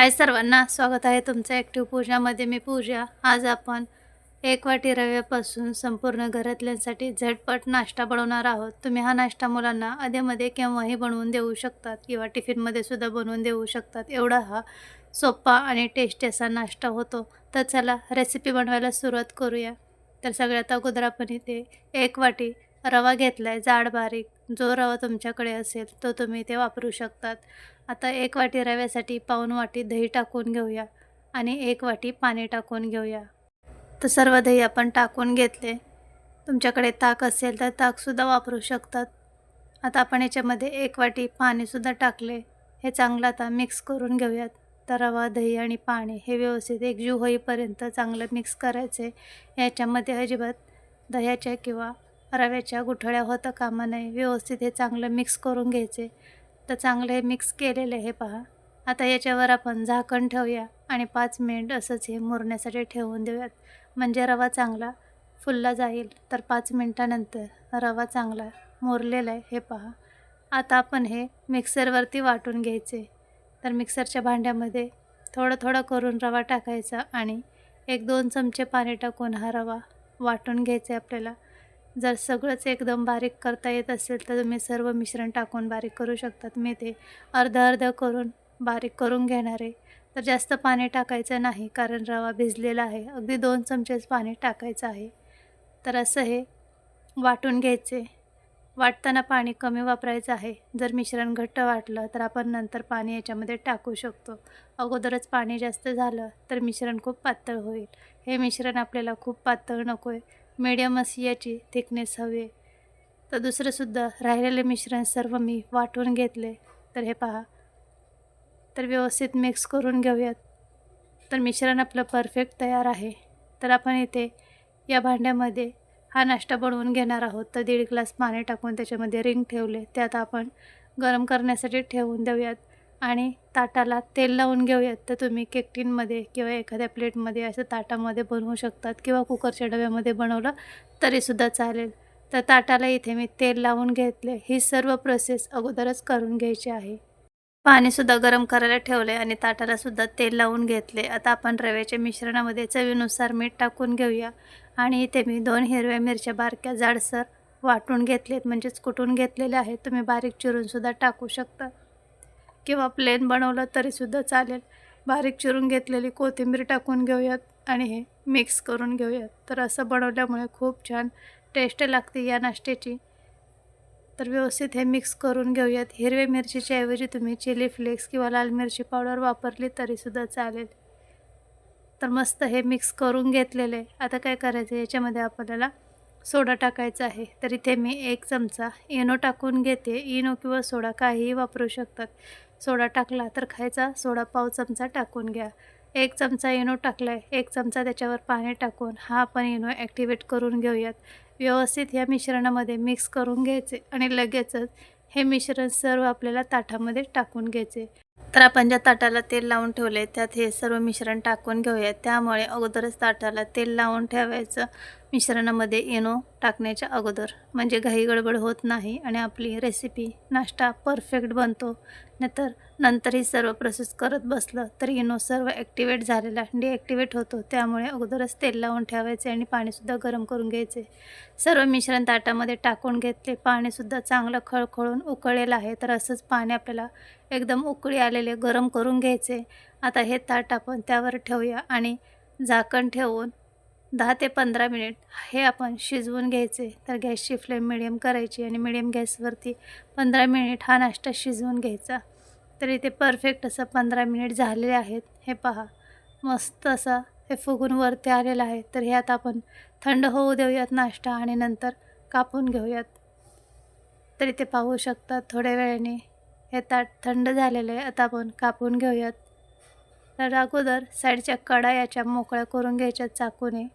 हाय सर्वांना स्वागत आहे तुमचं ॲक्टिव्ह पूजामध्ये मी पूजा. आज आपण एक वाटी रव्यापासून संपूर्ण घरातल्यांसाठी झटपट नाश्ता बनवणार आहोत. तुम्ही हा नाश्ता मुलांना अधेमध्ये केव्हाही बनवून देऊ शकतात किंवा टिफिनमध्ये सुद्धा बनवून देऊ शकतात. एवढा हा सोपा आणि टेस्टी असा नाश्ता होतो. तर चला रेसिपी बनवायला सुरुवात करूया. तर सगळ्यात अगोदर आपण इथे एक वाटी रवा घेतला आहे जाड बारीक. जो रवा तुमच्याकडे असेल तो तुम्ही इथे वापरू शकतात. आता एक वाटी रव्यासाठी पाऊन वाटी दही टाकून घेऊया आणि एक वाटी पाणी टाकून घेऊया. तर सर्व दही आपण टाकून घेतले. तुमच्याकडे ताक असेल तर ताकसुद्धा वापरू शकतात. आता आपण याच्यामध्ये एक वाटी पाणीसुद्धा टाकले. हे चांगलं आता मिक्स करून घेऊयात. तर रवा दही आणि पाणी हे व्यवस्थित एकजीव होईपर्यंत चांगलं मिक्स करायचे. याच्यामध्ये अजिबात दह्याच्या किंवा रव्याच्या गुठळ्या होता कामा नये. व्यवस्थित हे चांगलं मिक्स करून घ्यायचे. तर चांगलं हे मिक्स केलेलं आहे हे पहा. आता याच्यावर आपण झाकण ठेवूया आणि पाच मिनिट असंच हे मुरण्यासाठी ठेवून देऊयात. म्हणजे रवा चांगला फुलला जाईल. तर पाच मिनटानंतर रवा चांगला मुरलेला आहे हे पहा. आता आपण हे मिक्सरवरती वाटून घ्यायचे. तर मिक्सरच्या भांड्यामध्ये थोडं थोडं करून रवा टाकायचा आणि एक दोन चमचे पाणी टाकून हा रवा वाटून घ्यायचे आपल्याला. जर सगळंच एकदम बारीक करता येत असेल तर तुम्ही सर्व मिश्रण टाकून बारीक करू शकतात मी ते अर्धं अर्धं करून बारीक करून घेणार आहे. तर जास्त पाणी टाकायचं नाही कारण रवा भिजलेला आहे. अगदी दोन चमचेच पाणी टाकायचं आहे. तर असं हे वाटून घ्यायचे. वाटताना पाणी कमी वापरायचं आहे. जर मिश्रण घट्ट वाटलं तर आपण नंतर पाणी याच्यामध्ये टाकू शकतो. अगोदरच पाणी जास्त झालं तर मिश्रण खूप पातळ होईल. हे मिश्रण आपल्याला खूप पातळ नको आहे मीडियम अशी याची थिकनेस हवी आहे. तर दुसरंसुद्धा राहिलेले मिश्रण सर्व मी वाटून घेतले. तर हे पहा. तर व्यवस्थित मिक्स करून घेऊयात. तर मिश्रण आपलं परफेक्ट तयार आहे. तर आपण इथे या भांड्यामध्ये हा नाश्ता बनवून घेणार आहोत. तर दीड ग्लास पाणी टाकून त्याच्यामध्ये रिंग ठेवले. त्यात आपण गरम करण्यासाठी ठेवून देऊयात. आणि ताटाला तेल लावून घेऊयात. तर तुम्ही केक टिनमध्ये किंवा एखाद्या प्लेटमध्ये असं ताटामध्ये बनवू शकतात किंवा कुकरच्या डब्यामध्ये बनवलं तरीसुद्धा चालेल. तर ताटाला इथे मी तेल लावून घेतले. ही सर्व प्रोसेस अगोदरच करून घ्यायची आहे. पाणीसुद्धा गरम करायला ठेवले आणि ताटालासुद्धा तेल लावून घेतले. आता आपण रव्याच्या मिश्रणामध्ये चवीनुसार मीठ टाकून घेऊया. आणि इथे मी दोन हिरव्या मिरच्या बारक्या जाडसर वाटून घेतलेत. म्हणजेच कुटून घेतलेले आहेत. तुम्ही बारीक चिरूनसुद्धा टाकू शकता. किंवा प्लेन बनवलं तरीसुद्धा चालेल. बारीक चिरून घेतलेली कोथिंबीर टाकून घेऊयात आणि हे मिक्स करून घेऊयात. तर असं बनवल्यामुळे खूप छान टेस्ट लागते या नाश्त्याची. तर व्यवस्थित हे मिक्स करून घेऊयात. हिरव्या मिरचीच्या ऐवजी तुम्ही चिली फ्लेक्स किंवा लाल मिरची पावडर वापरली तरीसुद्धा चालेल. तर मस्त हे मिक्स करून घेतलेले. आता काय करायचं? याच्यामध्ये आपल्याला सोडा टाकायचा आहे. तर इथे मी एक चमचा इनो टाकून घेते. इनो किंवा सोडा काहीही वापरू शकतात. सोडा टाकला तर खायचा सोडा पाव चमचा टाकून घ्या. एक चमचा इनो टाकला आहे एक चमचा त्याच्यावर पाणी टाकून हा आपण इनो ॲक्टिवेट करून घेऊयात. व्यवस्थित या मिश्रणामध्ये मिक्स करून घ्यायचे आणि लगेचच हे मिश्रण सर्व आपल्याला ताटामध्ये टाकून घ्यायचे. तर आपण ज्या ताटाला तेल लावून ठेवले त्यात हे सर्व मिश्रण टाकून घेऊया त्यामुळे अगोदरच ताटाला तेल लावून ठेवायचं. मिश्रणामध्ये इनो टाकण्याच्या अगोदर. म्हणजे घाई गडबड होत नाही आणि आपली रेसिपी नाश्ता परफेक्ट बनतो. नाहीतर नंतर नंतरही सर्व प्रोसेस करत बसलं तर इनो सर्व ॲक्टिवेट झालेला डिॲक्टिवेट होतो. त्यामुळे अगोदरच तेल लावून ठेवायचे आणि पाणीसुद्धा गरम करून घ्यायचे. सर्व मिश्रण ताटामध्ये टाकून घेतले. पाणीसुद्धा चांगलं खळखळून उकळलेलं आहे. तर असंच पाणी आपल्याला एकदम उकळी आलेले गरम करून घ्यायचे. आता हे ताट आपण त्यावर ठेवूया आणि झाकण ठेवून दहा ते पंधरा मिनिट हे आपण शिजवून घ्यायचे. तर गॅसची फ्लेम मिडियम करायची आणि मिडियम गॅसवरती पंधरा मिनिट हा नाश्ता शिजवून घ्यायचा. तर इथे परफेक्ट असं पंधरा मिनिट झालेले आहेत. हे पहा मस्त असा हे फुगून वरती आलेलं आहे. तर हे आता आपण थंड होऊ देऊयात नाश्ता आणि नंतर कापून घेऊयात. तर इथे पाहू शकतात थोड्या वेळाने हे ताट थंड झालेलं आहे आता आपण कापून घेऊयात. तर अगोदर साईडच्या कडा याच्या मोकळ्या करून घ्यायच्या चाकूने.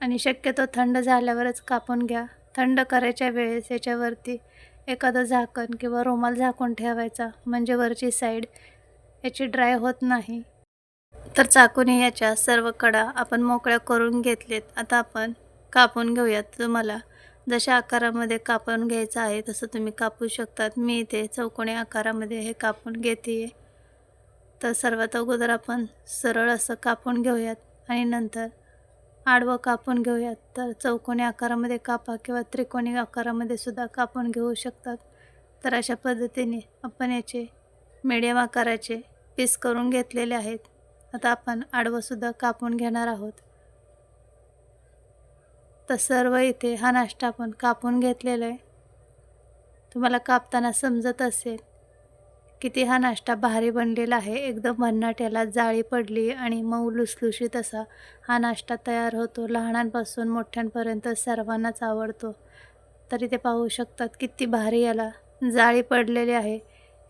आणि शक्यतो थंड झाल्यावरच कापून घ्या. थंड करायच्या वेळेस याच्यावरती एखादं झाकण किंवा रुमाल झाकून ठेवायचा म्हणजे वरची साईड याची ड्राय होत नाही. तर चाकूने याच्या सर्व कडा आपण मोकळ्या करून घेतलेत. आता आपण कापून घेऊयात तुम्हाला. जशा आकारामध्ये कापून घ्यायचं आहे तसं तुम्ही कापू शकतात. मी इथे चौकोनी आकारामध्ये हे कापून घेते आहे तर सर्वात अगोदर आपण सरळ असं कापून घेऊयात आणि नंतर आडवं कापून घेऊयात. तर चौकोनी आकारामध्ये कापा किंवा त्रिकोणी आकारामध्ये सुद्धा कापून घेऊ शकतात. तर अशा पद्धतीने आपण याचे मीडियम आकाराचे पीस करून घेतलेले आहेत. आता आपण आडवंसुद्धा कापून घेणार आहोत. तर सर्व इथे हा नाश्ता आपण कापून घेतलेला आहे. तुम्हाला कापताना समजत असेल किती हा नाश्ता भारी बनलेला आहे. एकदम भन्नाट याला जाळी पडली आणि मऊ लुसलुशीत असा हा नाश्ता तयार होतो. लहानांपासून मोठ्यांपर्यंत सर्वांनाच आवडतो. तरी ते पाहू शकतात किती भारी याला जाळी पडलेली आहे.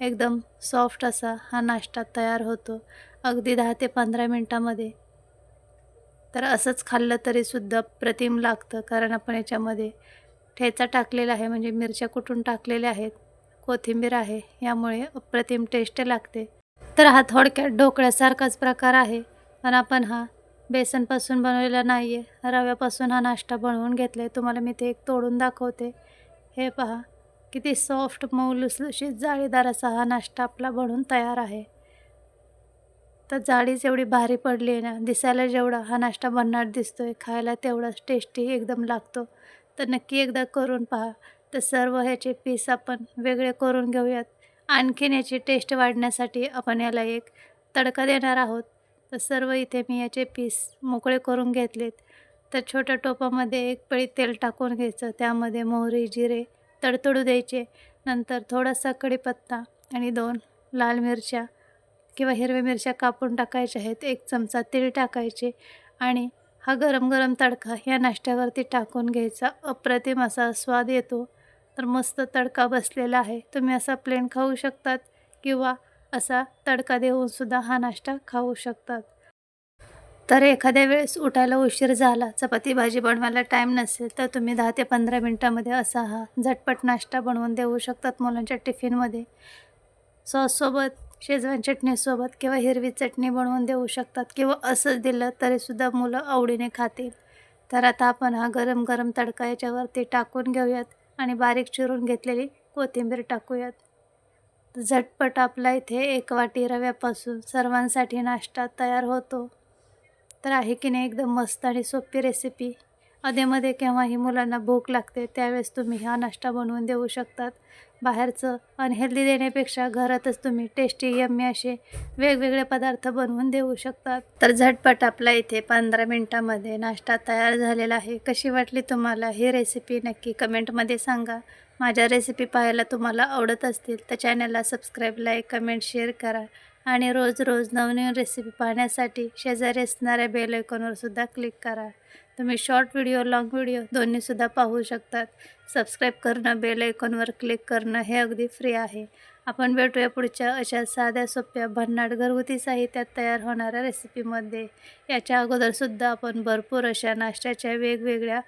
एकदम सॉफ्ट असा हा नाश्ता तयार होतो. अगदी दहा ते पंधरा मिनटामध्ये तर असंच खाल्लं तरीसुद्धा प्रतिम लागतं कारण आपण याच्यामध्ये ठेचा टाकलेला आहे म्हणजे मिरच्या कुटून टाकलेल्या आहेत कोथिंबीर आहे यामुळे अप्रतिम टेस्ट लागते. तर हा थोडक्यात ढोकळ्यासारखाच प्रकार आहे पण आपण हा बेसनपासून बनवलेला नाही आहे रव्यापासून हा नाश्ता बनवून घेतला आहे तुम्हाला मी ते एक तोडून दाखवते. हे पहा किती सॉफ्ट मऊ लुसलुशीत जाळीदार असा हा नाश्ता आपला बनून तयार आहे. तर जाळीच एवढी भारी पडली आहे ना दिसायला जेवढा हा नाश्ता भन्नाट दिसतो आहे खायला तेवढाच टेस्टी एकदम लागतो. तर नक्की एकदा करून पहा. तर सर्व ह्याचे पीस आपण वेगळे करून घेऊयात. आणखीन याची टेस्ट वाढण्यासाठी आपण याला एक तडका देणार आहोत. तर सर्व इथे मी याचे पीस मोकळे करून घेतलेत. तर छोट्या टोपामध्ये एक पळी तेल टाकून घ्यायचं. त्यामध्ये मोहरी जिरे तडतडू द्यायचे. नंतर थोडासा कढीपत्ता आणि दोन लाल मिरच्या किंवा हिरव्या मिरच्या कापून टाकायच्या आहेत एक चमचा तेल टाकायचे आणि हा गरम गरम तडका या नाश्त्यावरती टाकून घ्यायचा. अप्रतिम असा स्वाद येतो. तर मस्त तडका बसलेला आहे. तुम्ही असा प्लेन खाऊ शकतात किंवा असा तडका देऊनसुद्धा हा नाश्ता खाऊ शकतात. तर एखाद्या वेळेस उठायला उशीर झाला चपाती भाजी बनवायला टाईम नसेल तर तुम्ही दहा ते पंधरा मिनटामध्ये असा हा झटपट नाश्ता बनवून देऊ शकतात मुलांच्या टिफिनमध्ये सॉससोबत शेजवान चटणीसोबत किंवा हिरवी चटणी बनवून देऊ शकतात किंवा असंच दिलं तरीसुद्धा मुलं आवडीने खातील. तर आता आपण हा गरम गरम तडका याच्यावरती टाकून घेऊयात आणि बारीक चिरून घेतलेली कोथिंबीर टाकूयात. झटपट आपला इथे एक वाटी रव्यापासून सर्वांसाठी नाश्ता तयार होतो. तर आहे की नाही एकदम मस्त आणि सोपी रेसिपी अधेमध्ये केव्हाही मुलांना भूक लागते त्यावेळेस तुम्ही हा नाश्ता बनवून देऊ शकतात. बाहेरचं अनहेल्दी देण्यापेक्षा घरातच तुम्ही टेस्टी यम्मी असे वेगवेगळे पदार्थ बनवून देऊ शकतात. तर झटपट आपला इथे पंधरा मिनटामध्ये नाश्ता तयार झालेला आहे. कशी वाटली तुम्हाला ही रेसिपी नक्की कमेंटमध्ये सांगा. माझ्या रेसिपी पाहायला तुम्हाला आवडत असतील तर चॅनलला सबस्क्राईब लाईक कमेंट शेअर करा. आणि रोज रोज नवनवीन रेसिपी पाहण्यासाठी शेजारी असणाऱ्या बेल आयकॉनवर सुद्धा क्लिक करा. तुम्ही शॉर्ट व्हिडिओ लाँग व्हिडिओ दोन्हीसुद्धा पाहू शकतात. सबस्क्राईब करणं बेल आयकॉनवर क्लिक करणं हे अगदी फ्री आहे. आपण भेटूया पुढच्या अशा साध्या सोप्या भन्नाट घरगुती साहित्यात तयार होणाऱ्या रेसिपीमध्ये याच्या अगोदरसुद्धा आपण भरपूर अशा नाश्त्याच्या वेगवेगळ्या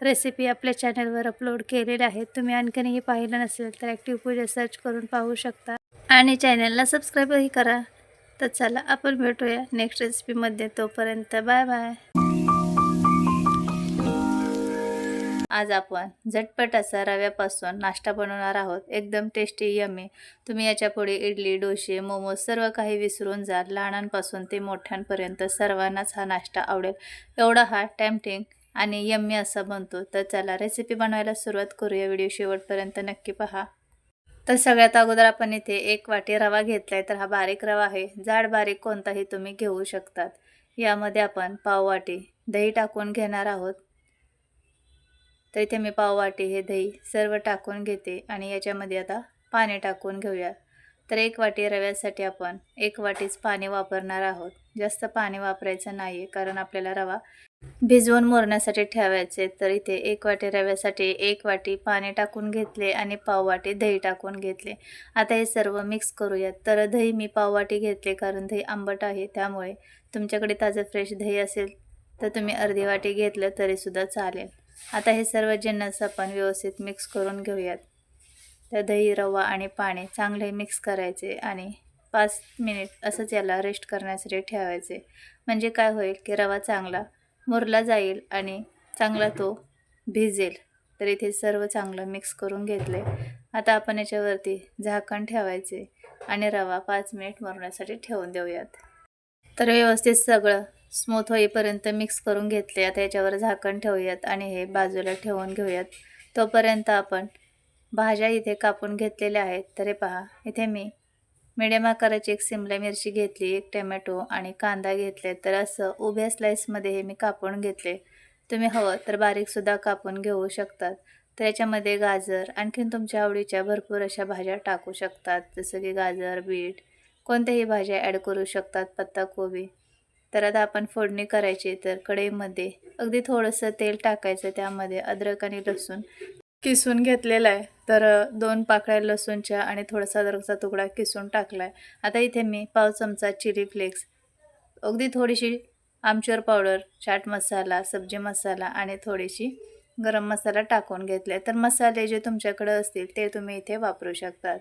रेसिपी आपल्या चॅनलवर अपलोड केलेल्या आहेत. तुम्ही आणखीनही पाहिलं नसेल तर ॲक्टिव्ह पूजा सर्च करून पाहू शकता. आणि चॅनलला सबस्क्राईबही करा. तर चला आपण भेटूया नेक्स्ट रेसिपीमध्ये तोपर्यंत बाय बाय आज आपण झटपट असा रव्यापासून नाश्ता बनवणार आहोत. एकदम टेस्टी यमी तुम्ही याच्यापुढे इडली डोसे मोमोज सर्व काही विसरून जाल. लहानांपासून ते मोठ्यांपर्यंत सर्वांनाच हा नाश्ता आवडेल. एवढा हा टॅम्पटिंग आणि यम्मी असा बनतो. तर चला रेसिपी बनवायला सुरुवात करूया. व्हिडिओ शेवटपर्यंत नक्की पहा. तर सगळ्यात अगोदर आपण इथे एक वाटी रवा घेतलाय. तर हा बारीक रवा आहे. जाड बारीक कोणताही तुम्ही घेऊ शकतात. यामध्ये आपण पाववाटी दही टाकून घेणार आहोत. तर इथे मी पाववाटी हे दही सर्व टाकून घेते आणि याच्यामध्ये आता पाणी टाकून घेऊया. तर एक वाटी रव्यासाठी आपण एक वाटीच पाणी वापरणार आहोत. जास्त पाणी वापरायचं नाही आहे कारण आपल्याला रवा भिजवून मोरण्यासाठी ठेवायचे तर इथे एक वाटी रव्यासाठी एक वाटी पाणी टाकून घेतले आणि पाववाटी दही टाकून घेतले. आता हे सर्व मिक्स करूयात. तर दही मी पाववाटी घेतले कारण दही आंबट आहे. त्यामुळे तुमच्याकडे ताजं फ्रेश दही असेल तर तुम्ही अर्धी वाटी घेतलं तरीसुद्धा चालेल. आता हे सर्व जिन्नस आपण व्यवस्थित मिक्स करून घेऊयात. तर दही रवा आणि पाणी चांगले मिक्स करायचे आणि पाच मिनिट असंच याला रेस्ट करण्यासाठी ठेवायचे. म्हणजे काय होईल की रवा चांगला मुरला जाईल आणि चांगला तो भिजेल. तर इथे सर्व चांगलं मिक्स करून घेतले. आता आपण याच्यावरती झाकण ठेवायचे आणि रवा पाच मिनिट मुरण्यासाठी ठेवून देऊयात. तर व्यवस्थित सगळं स्मूथ होईपर्यंत मिक्स करून घेतले आता याच्यावर झाकण ठेवूयात आणि हे बाजूला ठेवून घेऊयात. तोपर्यंत आपण भाज्या इथे कापून घेतलेल्या आहेत. तर हे पहा इथे मी मिडियम आकाराची एक सिमला मिरची घेतली एक टमॅटो आणि कांदा घेतले. तर असं उभ्या स्लाईसमध्ये हे मी कापून घेतले. तुम्ही हवं तर बारीकसुद्धा कापून घेऊ शकतात. तर याच्यामध्ये गाजर आणखीन तुमच्या आवडीच्या भरपूर अशा भाज्या टाकू शकतात. जसं की गाजर बीट कोणत्याही भाज्या ॲड करू शकतात. पत्ताकोबी. तर आता आपण फोडणी करायची तर कढईमध्ये अगदी थोडंसं तेल टाकायचं त्यामध्ये अद्रक आणि लसूण किसून घेतलेला आहे. तर दोन पाकळ्या लसूणच्या आणि थोडासा अद्रकचा तुकडा किसून टाकला आहे आता इथे मी पाव चमचा चिली फ्लेक्स अगदी थोडीशी आमचूर पावडर चाट मसाला सब्जी मसाला आणि थोडीशी गरम मसाला टाकून घेतले तर मसाले जे तुमच्याकडं असतील ते तुम्ही इथे वापरू शकतात.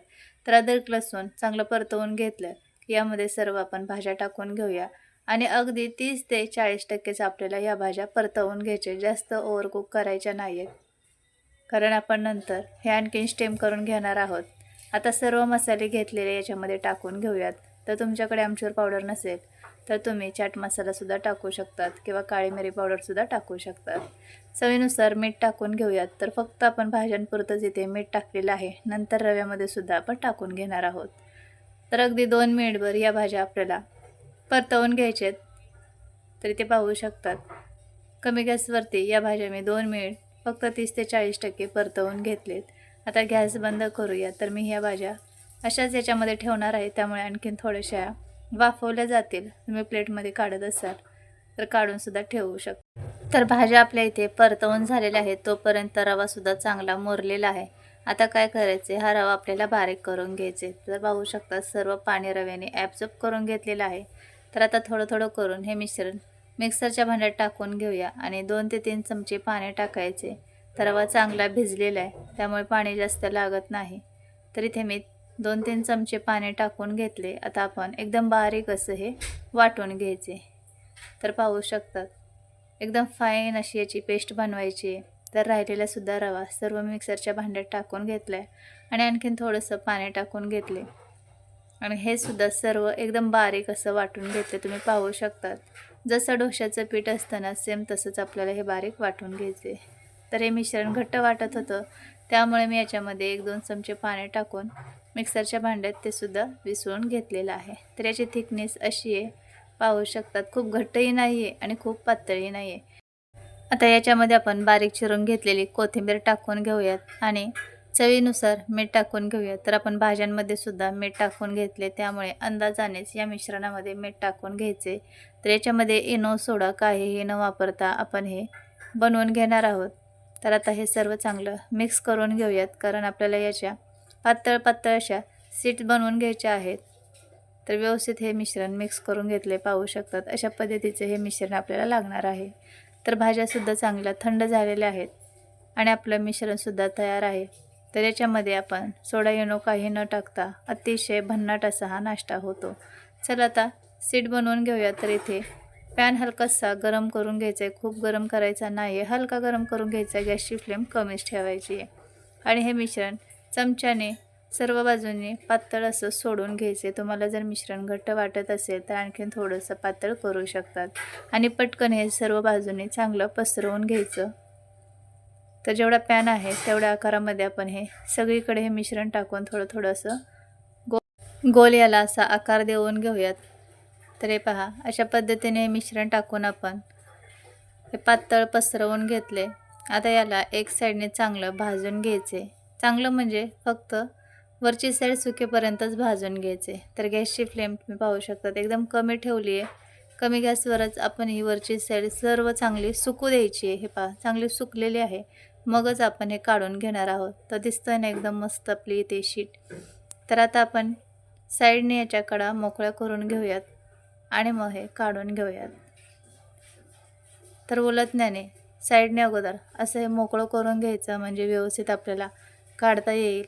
तर अद्रक लसूण चांगलं परतवून घेतलं. यामध्ये सर्व आपण भाज्या टाकून घेऊया. आणि अगदी तीस ते चाळीस टक्केच आपल्याला या भाज्या परतवून घ्यायचे. जास्त ओव्हरकुक करायच्या नाही आहेत कारण आपण नंतर हे आणखीन स्टेम करून घेणार आहोत. आता सर्व मसाले घेतलेले याच्यामध्ये टाकून घेऊयात. तर तुमच्याकडे आमचूर पावडर नसेल तर तुम्ही चाट मसालासुद्धा टाकू शकतात किंवा काळी मिरी पावडरसुद्धा टाकू शकतात. चवीनुसार मीठ टाकून घेऊयात. तर फक्त आपण भाज्यांपुरतंच इथे मीठ टाकलेलं आहे. नंतर रव्यामध्ये सुद्धा आपण टाकून घेणार आहोत. तर अगदी दोन मिनिटभर या भाज्या आपल्याला परतवून घ्यायचे आहेत तर इथे पाहू शकतात. कमी गॅसवरती या भाज्या मी दोन मिनिट फक्त तीस ते चाळीस टक्के परतवून घेतलेत. आता गॅस बंद करूया तर मी ह्या भाज्या अशाच याच्यामध्ये ठेवणार आहे त्यामुळे आणखीन थोड्याशा वाफवल्या जातील. तुम्ही प्लेटमध्ये काढत असाल तर काढूनसुद्धा ठेवू शकता तर भाज्या आपल्या इथे परतवून झालेल्या आहेत तोपर्यंत रवासुद्धा चांगला मोरलेला आहे. आता काय करायचे? हा रवा आपल्याला बारीक करून घ्यायचे. तर पाहू शकता सर्व पाणी रव्याने ॲब्झॉर्ब करून घेतलेला आहे. तर आता थोडं थोडं करून हे मिश्रण मिक्सरच्या भांड्यात टाकून घेऊया आणि दोन ते तीन चमचे पाणी टाकायचे. तर रवा चांगला भिजलेला आहे त्यामुळे पाणी जास्त लागत नाही. तर इथे मी दोन तीन चमचे पाणी टाकून घेतले. आता आपण एकदम बारीक असं हे वाटून घ्यायचे. तर पाहू शकतात एकदम फाईन अशी याची पेस्ट बनवायची तर राहिलेलासुद्धा रवा सर्व मिक्सरच्या भांड्यात टाकून घेतला आहे आणि आणखीन थोडंसं पाणी टाकून घेतले. आणि हे सुद्धा सर्व एकदम बारीक असं वाटून घेतले तुम्ही पाहू शकतात. जसं डोशाचं पीठ असताना सेम तसंच आपल्याला हे बारीक वाटून घ्यायचे. तर हे मिश्रण घट्ट वाटत होतं. त्यामुळे मी याच्यामध्ये एक दोन चमचे पाणी टाकून मिक्सरच्या भांड्यात ते सुद्धा विसळून घेतलेलं आहे. तर याची थिकनेस अशी आहे. पाहू शकतात खूप घट्टही नाही आहे आणि खूप पातळही नाही आहे आता याच्यामध्ये आपण बारीक चिरून घेतलेली कोथिंबीर टाकून घेऊयात आणि चवीनुसार मीठ टाकून घेऊयात तर आपण भाज्यांमध्ये सुद्धा मीठ टाकून घेतले. त्यामुळे अंदाजानेच या मिश्रणामध्ये मीठ टाकून घ्यायचे. तर याच्यामध्ये इनो सोडा काहीही न वापरता आपण हे बनवून घेणार आहोत. तर आता हे सर्व चांगलं मिक्स करून घेऊयात कारण आपल्याला याच्या पातळ पातळ अशा सीट बनवून घ्यायच्या आहेत. तर व्यवस्थित हे मिश्रण मिक्स करून घेतले पाहू शकतात. अशा पद्धतीचे हे मिश्रण आपल्याला लागणार आहे. तर भाज्यासुद्धा चांगल्या थंड झालेल्या आहेत आणि आपलं मिश्रणसुद्धा तयार आहे. तर याच्यामध्ये आपण सोडा येणो काही न टाकता अतिशय भन्नाट असा हा नाश्ता होतो. चला आता सीट बनवून घेऊया तर इथे पॅन हलकासा गरम करून घ्यायचा आहे खूप गरम करायचा नाही आहे हलका गरम करून घ्यायचा. आहे गॅसची फ्लेम कमीच ठेवायची आहे. आणि हे मिश्रण चमच्याने सर्व बाजूने पातळ असं सोडून घ्यायचे तुम्हाला जर मिश्रण घट्ट वाटत असेल तर आणखीन थोडंसं पातळ करू शकतात. आणि पटकन हे सर्व बाजूंनी चांगलं पसरवून घ्यायचं. तर जेवढा पॅन आहे तेवढ्या आकारामध्ये आपण हे सगळीकडे हे मिश्रण टाकून थोडं थोडंसं गो गोल याला असा आकार देऊन घेऊयात. तर हे पहा अशा पद्धतीने हे मिश्रण टाकून आपण हे पातळ पसरवून घेतले. आता याला एक साईडने चांगलं भाजून घ्यायचे. चांगलं म्हणजे फक्त वरची साईड सुकेपर्यंतच भाजून घ्यायचे. तर गॅसची फ्लेम तुम्ही पाहू शकतात एकदम कमी ठेवली आहे. कमी गॅसवरच आपण ही वरची साईड सर्व चांगली सुकू द्यायची आहे. हे पहा चांगली सुकलेली आहे. मगच आपण हे काढून घेणार आहोत. तर दिसतं ना एकदम मस्त आपली ते शीट. तर आता आपण साईडने याच्या कडा मोकळ्या करून घेऊयात आणि मग हे काढून घेऊयात. तर उलटण्याने साईडने अगोदर असं हे मोकळं करून घ्यायचं म्हणजे व्यवस्थित आपल्याला काढता येईल.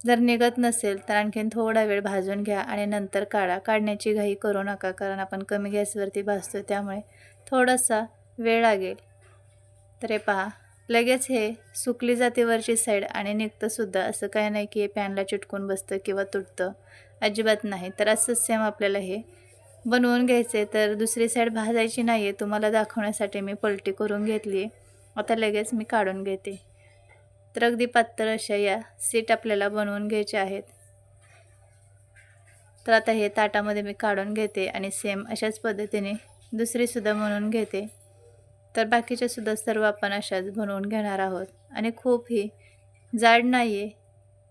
जर निघत नसेल तर आणखीन थोडा वेळ भाजून घ्या आणि नंतर काढा. काढण्याची घाई करू नका कारण आपण कमी गॅसवरती भाजतो त्यामुळे थोडासा वेळ लागेल. तर हे पहा लगेच हे सुकली जाते वरची साईड आणि निघतंसुद्धा असं काय नाही की हे पॅनला चिटकून बसतं किंवा तुटतं. अजिबात नाही. तर असंच सेम आपल्याला हे बनवून घ्यायचं आहे तर दुसरी साईड भाजायची नाही आहे तुम्हाला दाखवण्यासाठी मी पलटी करून घेतली आहे आता लगेच मी काढून घेते. तर अगदी पातळ अशा या सीट आपल्याला बनवून घ्यायच्या आहेत. तर आता हे ताटामध्ये मी काढून घेते आणि सेम अशाच पद्धतीने दुसरीसुद्धा बनवून घेते. तर बाकीच्यासुद्धा सर्व आपण अशाच बनवून घेणार आहोत. आणि खूप ही जाड नाही आहे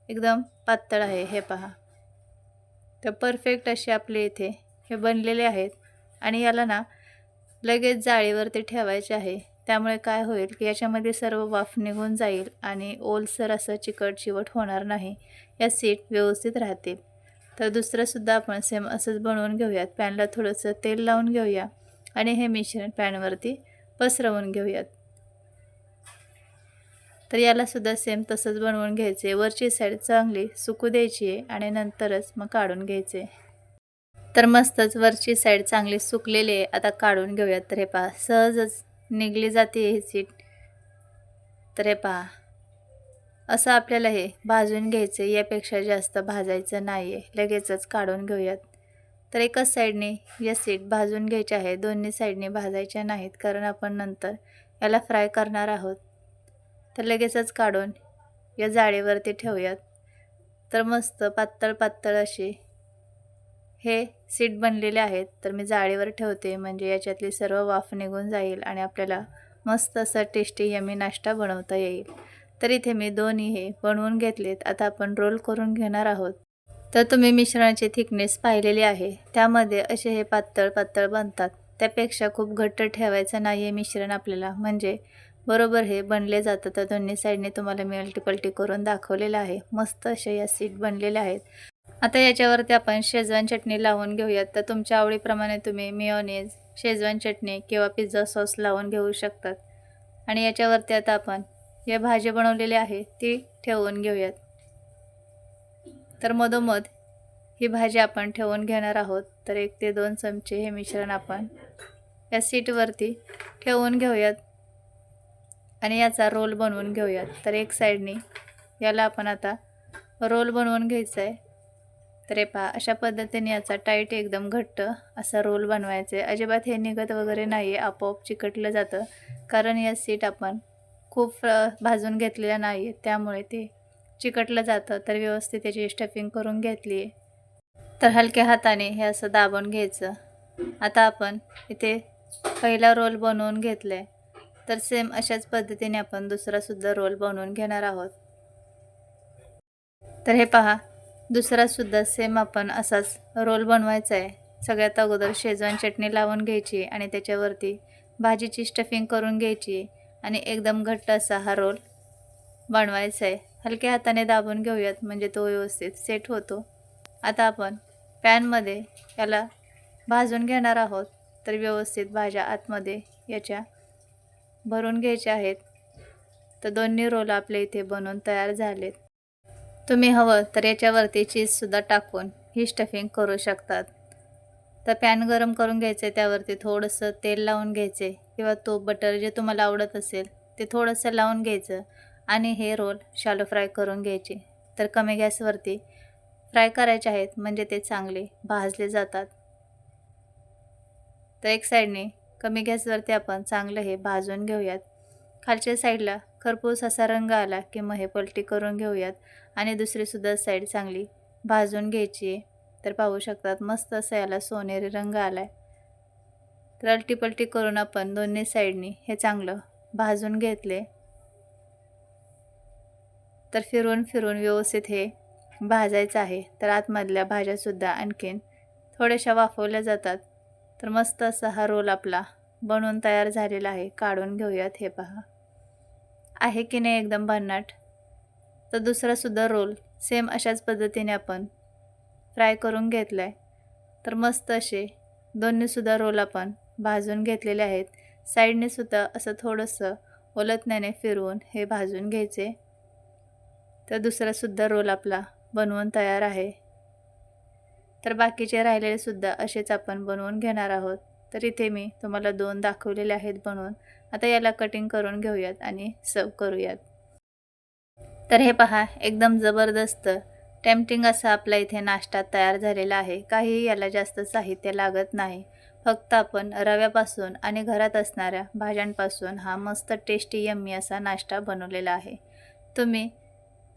एकदम पातळ आहे हे पहा. तर परफेक्ट असे आपले इथे हे बनलेले आहेत. आणि याला ना लगेच जाळीवरती ठेवायचे आहे. त्यामुळे काय होईल की याच्यामध्ये सर्व वाफ निघून जाईल आणि ओलसर असं चिकट चिवट होणार नाही. या सीट व्यवस्थित राहतील. तर दुसरंसुद्धा आपण सेम असंच बनवून घेऊयात. पॅनला थोडंसं तेल लावून घेऊया. आणि हे मिश्रण पॅनवरती पसरवून घेऊयात. तर यालासुद्धा सेम तसंच बनवून घ्यायचे. वरची साईड चांगली सुकू द्यायची आहे आणि नंतरच मग काढून घ्यायचे. तर मस्तच वरची साईड चांगली सुकलेली आहे. आता काढून घेऊयात. तर हे पहा सहजच निघली जाते ही सीट तर हे पहा असं आपल्याला हे भाजून घ्यायचं यापेक्षा जास्त भाजायचं नाही आहे लगेचच काढून घेऊयात. तर एकाच साईडने या सीट भाजून घ्यायच्या आहे. दोन्ही साईडने भाजायच्या नाहीत कारण आपण नंतर याला फ्राय करणार आहोत. तर लगेचच काढून या जाळीवरती ठेवूयात. तर मस्त पातळ पातळ असे हे सीट बनलेले आहेत. तर मी जाळीवर ठेवते म्हणजे याच्यातली सर्व वाफ निघून जाईल आणि आपल्याला मस्त असा टेस्टी यमी नाश्ता बनवता येईल. तर इथे मी दोन्ही हे बनवून घेतलेत. आता आपण रोल करून घेणार आहोत. तर तुम्ही मिश्रणाची थिकनेस पाहिलेली आहे. त्यामध्ये असे हे पातळ पातळ बनतात. त्यापेक्षा खूप घट्ट ठेवायचं नाही आहे मिश्रण आपल्याला. म्हणजे बरोबर हे बनले जातं. तर दोन्ही साईडने तुम्हाला मी अल्टीपल्टी करून दाखवलेलं आहे. मस्त असे या सीट बनलेल्या आहेत. आता याच्यावरती आपण शेजवान चटणी लावून घेऊयात. तर तुमच्या आवडीप्रमाणे तुम्ही मिओनेज शेजवान चटणी किंवा पिझ्झा सॉस लावून घेऊ शकतात. आणि याच्यावरती आता आपण या भाजी बनवलेली आहे ती ठेवून घेऊयात. तर मधोमध ही भाजी आपण ठेवून घेणार आहोत. तर एक ते दोन चमचे हे मिश्रण आपण या सीटवरती ठेवून घेऊयात. आणि याचा रोल बनवून घेऊयात. तर एक साईडने याला आपण आता रोल बनवून घ्यायचा आहे. तर हे पहा अशा पद्धतीने याचा टाईट एकदम घट्ट असा रोल बनवायचा आहे. अजिबात हे निघत वगैरे नाही आहे आपोआप चिकटलं जातं. कारण या सीट आपण खूप भाजून घेतलेल्या नाही आहे त्यामुळे ते चिकटलं जातं तर व्यवस्थित त्याची स्टफिंग करून घेतली. तर हलक्या हाताने हे असं दाबून घ्यायचं. आता आपण इथे पहिला रोल बनवून घेतला. आहे तर सेम अशाच पद्धतीने आपण दुसरासुद्धा रोल बनवून घेणार आहोत. तर हे पहा दुसरासुद्धा सेम आपण असाच रोल बनवायचा आहे. सगळ्यात अगोदर शेजवान चटणी लावून घ्यायची आणि त्याच्यावरती भाजीची स्टफिंग करून घ्यायची. आणि एकदम घट्ट असा हा रोल बनवायचा आहे. हलक्या हाताने दाबून घेऊयात म्हणजे तो व्यवस्थित सेट होतो. आता आपण पॅनमध्ये याला भाजून घेणार आहोत. तर व्यवस्थित भाज्या आतमध्ये याच्या भरून घ्यायच्या आहेत. तर दोन्ही रोल आपल्या इथे बनवून तयार झालेत. तुम्ही हवं तर याच्यावरती चीजसुद्धा टाकून ही स्टफिंग करू शकतात. तर पॅन गरम करून घ्यायचं आहे त्यावरती थोडंसं तेल लावून घ्यायचे किंवा तूप बटर जे तुम्हाला आवडत असेल ते थोडंसं लावून घ्यायचं. आणि हे रोल शालो फ्राय करून घ्यायचे. तर कमी गॅसवरती फ्राय करायचे आहेत म्हणजे ते चांगले भाजले जातात. तर एक साईडने कमी गॅसवरती आपण चांगलं हे भाजून घेऊयात. खालच्या साईडला खरपूस असा रंग आला की मग हे पलटी करून घेऊयात आणि दुसरीसुद्धा साईड चांगली भाजून घ्यायची आहे. तर पाहू शकतात मस्त असं याला सोनेरी रंग आला आहे तर अलटीपलटी करून आपण दोन्ही साईडनी हे चांगलं भाजून घेतले. तर फिरून फिरून व्यवस्थित हे भाजायचं आहे. तर आतमधल्या भाज्यासुद्धा आणखीन थोड्याशा वाफवल्या जातात. तर मस्त असा हा रोल आपला बनवून तयार झालेला आहे. काढून घेऊयात हे पहा. आहे की नाही एकदम भन्नाट? तर दुसरासुद्धा रोल सेम अशाच पद्धतीने आपण फ्राय करून घेतला आहे तर मस्त असे दोन्हीसुद्धा रोल आपण भाजून घेतलेले आहेत. साईडने सुद्धा असं थोडंसं ओलतण्याने फिरवून हे भाजून घ्यायचे. तर दुसरासुद्धा रोल आपला बनवून तयार आहे. तर बाकीचे राहिलेले सुद्धा असेच आपण बनवून घेणार आहोत. तर इथे मी तुम्हाला दोन दाखवलेले आहेत बनवून. आता याला कटिंग करून घेऊयात आणि सर्व करूयात. तर हे पहा एकदम जबरदस्त टेम्पटिंग असा आपला इथे नाश्ता तयार झालेला आहे. काहीही याला जास्त साहित्य लागत नाही. फक्त आपण रव्यापासून आणि घरात असणाऱ्या भाज्यांपासून हा मस्त टेस्टी यम्मी असा नाश्ता बनवलेला आहे. तुम्ही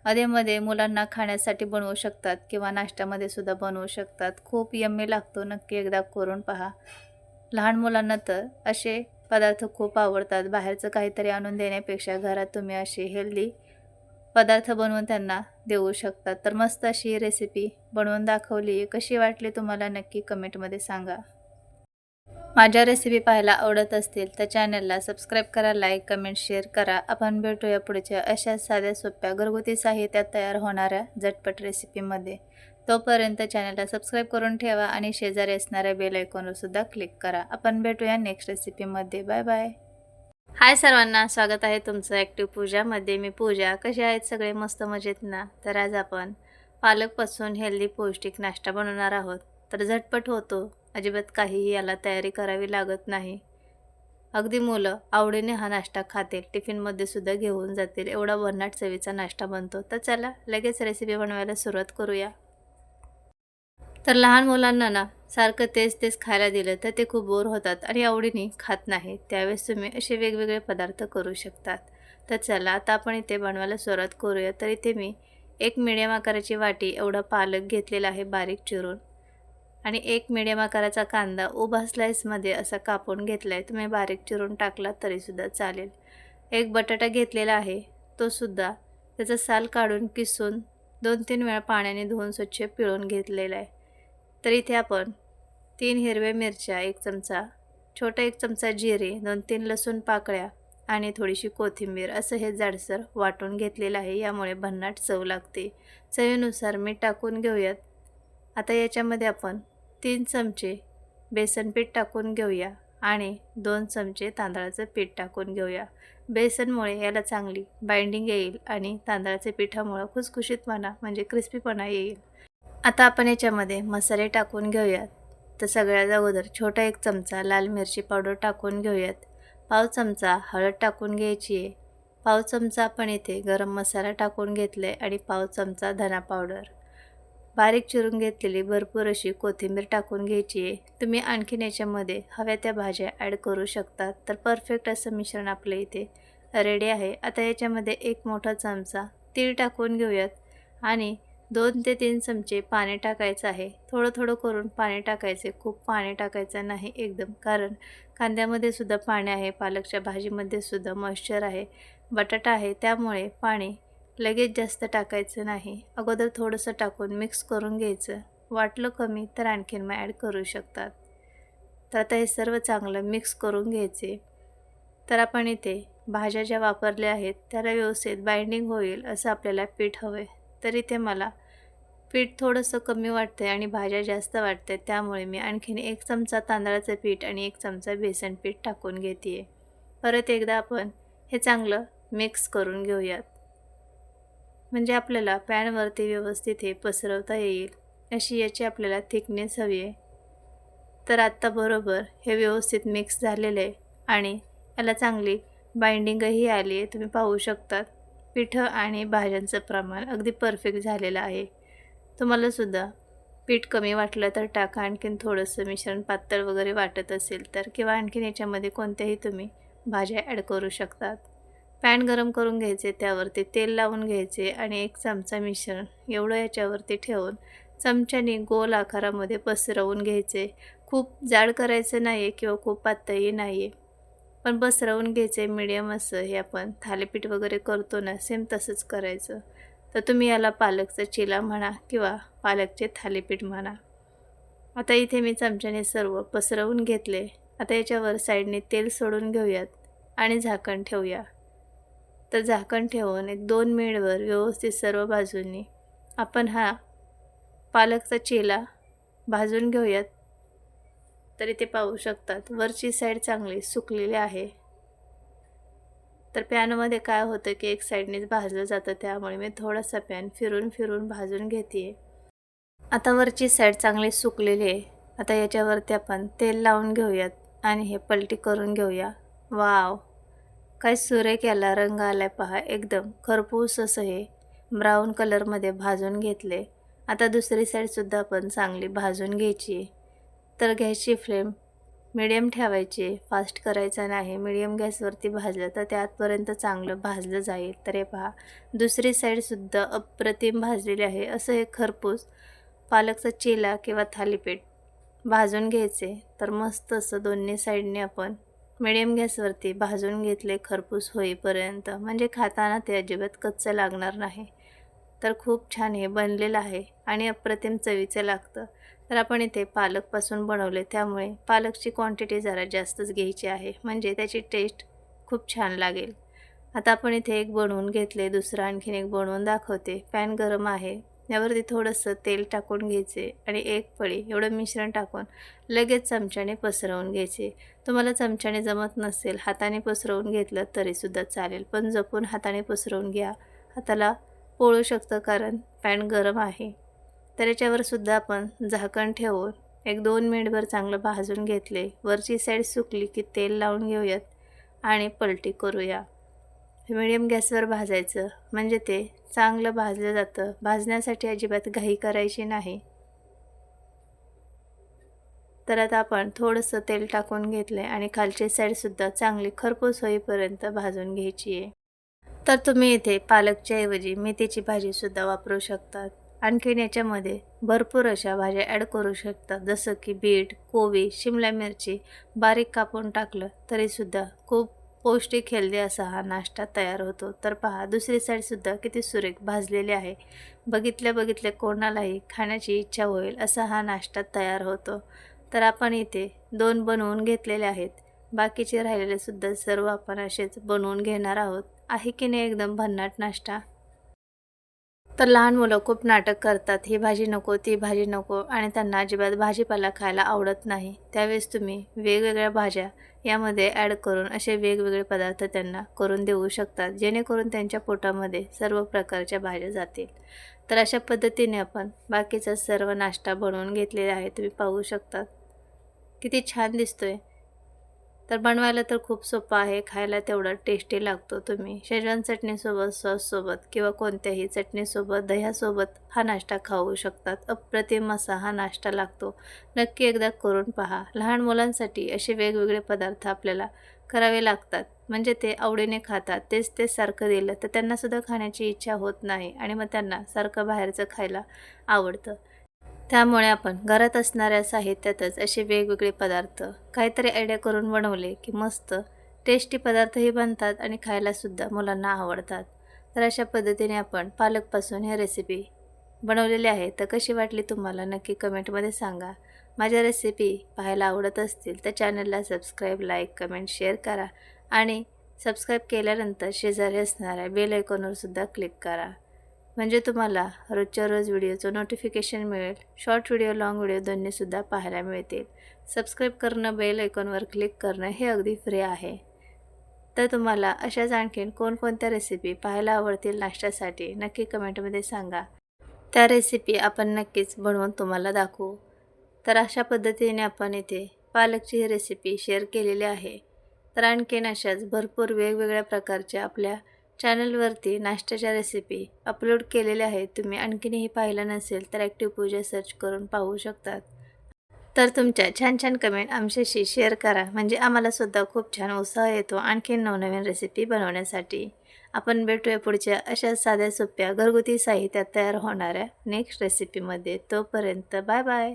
अधेमध्ये मुलांना खाण्यासाठी बनवू शकतात किंवा नाश्त्यामध्ये सुद्धा बनवू शकतात. खूप यम्मी लागतो नक्की एकदा करून पहा. लहान मुलांना तर असे पदार्थ खूप आवडतात. बाहेरचं काहीतरी आणून देण्यापेक्षा घरात तुम्ही असे हेल्दी पदार्थ बनवून त्यांना देऊ शकतात. तर मस्त अशी रेसिपी बनवून दाखवली. कशी वाटली तुम्हाला नक्की कमेंटमध्ये सांगा. माझ्या रेसिपी पाहायला आवडत असतील तर चॅनलला सबस्क्राईब करा लाईक कमेंट शेअर करा. आपण भेटूया पुढच्या अशा साध्या सोप्या घरगुती साहित्यात तयार होणाऱ्या झटपट रेसिपीमध्ये तोपर्यंत चॅनलला सबस्क्राईब करून ठेवा आणि शेजारी असणाऱ्या बेल आयकॉनवर सुद्धा क्लिक करा. आपण भेटूया नेक्स्ट रेसिपीमध्ये बाय बाय हाय सर्वांना स्वागत आहे तुमचं ॲक्टिव्ह पूजामध्ये मी पूजा. कसे आहेत सगळे? मस्त मजेत ना? तर आज आपण पालकपासून हेल्दी पौष्टिक नाश्ता बनवणार आहोत. तर झटपट होतो. अजिबात काहीही याला तयारी करावी लागत नाही. अगदी मुलं आवडीने हा नाश्ता खातील टिफिनमध्ये सुद्धा घेऊन जातील एवढा भन्नाट चवीचा नाश्ता बनतो. तर चला लगेच रेसिपी बनवायला सुरुवात करूया. तर लहान मुलांना ना सारखं तेच तेच खायला दिलं तर ते खूप बोर होतात आणि आवडीने खात नाही त्यावेळेस तुम्ही असे वेगवेगळे पदार्थ करू शकतात. तर चला आता आपण इथे बनवायला सुरुवात करूया. तर इथे मी एक मिडियम आकाराची वाटी एवढा पालक घेतलेला आहे बारीक चिरून. आणि एक मिडियम आकाराचा कांदा उभा स्लाईसमध्ये असा कापून घेतला आहे तुम्ही बारीक चिरून टाकला तरीसुद्धा चालेल. एक बटाटा घेतलेला आहे. तो सुद्धा साल काढून किसून दोन तीन वेळा पाण्याने धुवून स्वच्छ पिळून घेतलेला आहे. तर इथे आपण तीन हिरव्या मिरच्या एक चमचा छोटा एक चमचा जिरे दोन तीन लसूण पाकळ्या आणि थोडीशी कोथिंबीर असं हे जाडसर वाटून घेतलेलं आहे. यामुळे भन्नाट चव लागते. चवीनुसार मीठ टाकून घेऊयात. आता याच्यामध्ये आपण तीन चमचे बेसन पीठ टाकून घेऊया आणि दोन चमचे तांदळाचं पीठ टाकून घेऊया. बेसनमुळे याला चांगली बाइंडिंग येईल आणि तांदळाच्या पिठामुळं खुसखुशीतपणा म्हणजे क्रिस्पीपणा येईल. आता आपण याच्यामध्ये मसाले टाकून घेऊयात. तर सगळ्यात अगोदर छोटा एक चमचा लाल मिरची पावडर टाकून घेऊयात. पाव चमचा हळद टाकून घ्यायची आहे. पाव चमचा आपण इथे गरम मसाला टाकून घेतला आहे आणि पाव चमचा धना पावडर. बारीक चिरून घेतलेली भरपूर अशी कोथिंबीर टाकून घ्यायची आहे. तुम्ही आणखीन याच्यामध्ये हव्या त्या भाज्या ॲड करू शकतात तर परफेक्ट असं मिश्रण आपलं इथे रेडी आहे. आता याच्यामध्ये एक मोठा चमचा तीळ टाकून घेऊयात. आणि दोन ते तीन चमचे पाणी टाकायचं आहे. थोडं थोडं करून पाणी टाकायचे. खूप पाणी टाकायचं नाही एकदम कारण कांद्यामध्ये सुद्धा पाणी आहे. पालकच्या भाजीमध्ये सुद्धा मॉइश्चर आहे. बटाटा आहे. त्यामुळे पाणी लगेच जास्त टाकायचं नाही. अगोदर थोडंसं टाकून मिक्स करून घ्यायचं. वाटलं कमी तर आणखीन मग ॲड करू शकतात. तर आता हे सर्व चांगलं मिक्स करून घ्यायचे. तर आपण इथे भाज्या ज्या वापरल्या आहेत त्याला व्यवस्थित बाइंडिंग होईल असं आपल्याला पीठ हवं आहे तर इथे मला पीठ थोडंसं कमी वाटतं आहे आणि भाज्या जास्त वाटते त्यामुळे मी आणखीन एक चमचा तांदळाचं पीठ आणि एक चमचा बेसन पीठ टाकून घेते आहे परत एकदा आपण हे चांगलं मिक्स करून घेऊयात. म्हणजे आपल्याला पॅनवरती व्यवस्थित हे पसरवता येईल अशी याची आपल्याला थिकनेस हवी आहे. तर आत्ता बरोबर हे व्यवस्थित मिक्स झालेलं आहे आणि याला चांगली बाइंडिंगही आली आहे तुम्ही पाहू शकतात. पिठं आणि भाज्यांचं प्रमाण अगदी परफेक्ट झालेलं आहे. तुम्हालासुद्धा पीठ कमी वाटलं तर टाका आणखीन थोडंसं मिश्रण पातळ वगैरे वाटत असेल तर किंवा आणखीन याच्यामध्ये कोणत्याही तुम्ही भाज्या ॲड करू शकतात. पॅन गरम करून घ्यायचे त्यावरती तेल लावून घ्यायचे आणि एक चमचा मिश्रण एवढं याच्यावरती ठेवून चमच्याने गोल आकारामध्ये पसरवून घ्यायचे. खूप जाड करायचं नाही आहे किंवा खूप पातळी नाही आहे पण पसरवून घ्यायचे मिडियम असं हे आपण थालीपीठ वगैरे करतो ना सेम तसंच करायचं. तर तुम्ही याला पालकचा चिला म्हणा किंवा पालकचे थालीपीठ म्हणा. आता इथे मी चमच्याने सर्व पसरवून घेतले. आता याच्यावर साईडने तेल सोडून घेऊयात आणि झाकण ठेवूया. तर झाकण ठेवून एक दोन मिनिटवर व्यवस्थित सर्व बाजूंनी आपण हा पालकचा चेला भाजून घेऊयात. तर इथे पाहू शकतात. वरची साईड चांगली सुकलेली आहे. तर पॅनमध्ये काय होतं की एक साईडनेच भाजलं जातं. त्यामुळे मी थोडासा पॅन फिरून फिरून भाजून घेते आता वरची साईड चांगली सुकलेली आहे. आता याच्यावरती आपण तेल लावून घेऊयात आणि हे पलटी करून घेऊया. वाव! काय सुरेख याला रंग आलाय पहा एकदम. खरपूस असं हे. ब्राऊन कलरमध्ये भाजून घेतले. आता दुसरी साईडसुद्धा आपण चांगली भाजून घ्यायची. तर गॅसची फ्लेम मिडियम ठेवायची. फास्ट करायचा नाही. मिडियम गॅसवरती भाजलं तर त्यातपर्यंत आतपर्यंत चांगलं भाजलं जाईल. तर हे पहा. दुसरी साईडसुद्धा अप्रतिम भाजलेली आहे. असं हे खरपूस पालकचा चिला किंवा थालीपीठ भाजून घ्यायचे. तर मस्त असं दोन्ही साईडने आपण मिडियम गॅसवरती भाजून घेतले खरपूस होईपर्यंत. म्हणजे खाताना ते अजिबात कच्चं लागणार नाही. तर खूप छान हे बनलेलं आहे आणि अप्रतिम चवीचं लागतं. तर आपण इथे पालकपासून बनवले. त्यामुळे पालकची क्वांटिटी जरा जास्तच घ्यायची आहे. म्हणजे त्याची टेस्ट खूप छान लागेल. आता आपण इथे एक बनवून घेतले. दुसरं आणखीन एक बनवून दाखवते. पॅन गरम आहे. यावरती थोडंसं तेल टाकून घ्यायचे आणि एक पळी एवढं मिश्रण टाकून लगेच चमच्याने पसरवून घ्यायचे. तुम्हाला चमच्याने जमत नसेल हाताने पसरवून घेतलं तरीसुद्धा चालेल पण जपून हाताने पसरवून घ्या. हाताला पोळू शकतं कारण पॅन गरम आहे. तर याच्यावर सुद्धा आपण झाकण ठेवून एक दोन मिनिटभर चांगलं भाजून घेतले. वरची साईड सुकली की तेल लावून घेऊयात आणि पलटी करूया. मिडियम गॅसवर भाजायचं. म्हणजे ते चांगलं भाजलं जातं. भाजण्यासाठी अजिबात घाई करायची नाही. तर आता आपण थोडंसं तेल टाकून घेतलं आहे आणि खालची साईडसुद्धा चांगली खरपूस होईपर्यंत भाजून घ्यायची आहे तर तुम्ही इथे पालकच्या ऐवजी मेथीची भाजीसुद्धा वापरू शकतात. आणखीन याच्यामध्ये भरपूर अशा भाज्या ॲड करू शकतात जसं की बीट कोबी शिमला मिरची बारीक कापून टाकलं तरीसुद्धा खूप पौष्टिक हेल्दी असा हा नाश्ता तयार होतो. तर पहा दुसरी साईडसुद्धा किती सुरेख भाजलेली आहे. बघितल्या बघितल्या कोणालाही खाण्याची इच्छा होईल असा हा नाश्ता तयार होतो. तर आपण इथे दोन बनवून घेतलेले आहेत. बाकीचे राहिलेले सुद्धा सर्व आपण असेच बनवून घेणार आहोत. आहे की नाही एकदम भन्नाट नाश्ता? तर लहान मुलं खूप नाटक करतात. ही भाजी नको ती भाजी नको आणि त्यांना अजिबात भाजीपाला खायला आवडत नाही. त्यावेळेस तुम्ही वेगवेगळ्या भाज्या यामध्ये ॲड करून असे वेगवेगळे पदार्थ त्यांना करून देऊ शकतात जेणेकरून त्यांच्या पोटामध्ये सर्व प्रकारच्या भाज्या जातील. तर अशा पद्धतीने आपण बाकीचा सर्व नाश्ता बनवून घेतलेला आहे तुम्ही पाहू शकता. किती छान दिसतोय. तर बनवायला तर खूप सोपं आहे खायला तेवढा टेस्टी लागतो तुम्ही. शेजवान चटणीसोबत सॉससोबत किंवा कोणत्याही चटणीसोबत दह्यासोबत हा नाश्ता खाऊ शकतात. अप्रतिम असा हा नाश्ता लागतो. नक्की एकदा करून पहा. लहान मुलांसाठी असे वेगवेगळे पदार्थ आपल्याला करावे लागतात. म्हणजे ते आवडीने खातात. तेच ते सारखं दिलं तर त्यांनासुद्धा खाण्याची इच्छा होत नाही आणि मग त्यांना सारखं बाहेरचं खायला आवडतं. त्यामुळे आपण घरात असणाऱ्या साहित्यातच असे वेगवेगळे पदार्थ काहीतरी आयडिया करून बनवले की मस्त टेस्टी पदार्थही बनतात आणि खायलासुद्धा मुलांना आवडतात. तर अशा पद्धतीने आपण पालकपासून ह्या रेसिपी बनवलेली आहे. तर कशी वाटली तुम्हाला नक्की कमेंटमध्ये सांगा. माझ्या रेसिपी पाहायला आवडत असतील तर चॅनलला सबस्क्राईब लाईक कमेंट शेअर करा. आणि सबस्क्राईब केल्यानंतर शेजारी असणाऱ्या बेल आयकॉनवर सुद्धा क्लिक करा. म्हणजे तुम्हाला रोजच्या रोज व्हिडिओचं नोटिफिकेशन मिळेल. शॉर्ट व्हिडिओ लाँग व्हिडिओ दोन्हीसुद्धा पाहायला मिळतील. सबस्क्राईब करणं बेल आयकॉनवर क्लिक करणं हे अगदी फ्री आहे. तर तुम्हाला अशाच आणखीन कोणकोणत्या रेसिपी पाहायला आवडतील नाश्त्यासाठी नक्की कमेंटमध्ये सांगा. त्या रेसिपी आपण नक्कीच बनवून तुम्हाला दाखवू. तर अशा पद्धतीने आपण इथे पालकची ही रेसिपी शेअर केलेली आहे. तर आणखीन अशाच भरपूर वेगवेगळ्या प्रकारच्या आपल्या चॅनलवरती नाश्त्याच्या रेसिपी अपलोड केलेल्या आहेत. तुम्ही आणखीनही पाहिलं नसेल तर ॲक्टिव्ह पूजा सर्च करून पाहू शकतात. तर तुमच्या छान छान कमेंट आमच्याशी शेअर करा. म्हणजे आम्हालासुद्धा खूप छान उत्साह येतो आणखीन नवनवीन रेसिपी बनवण्यासाठी. आपण भेटूया पुढच्या अशा साध्या सोप्या घरगुती साहित्यात तयार होणाऱ्या नेक्स्ट रेसिपीमध्ये तोपर्यंत बाय बाय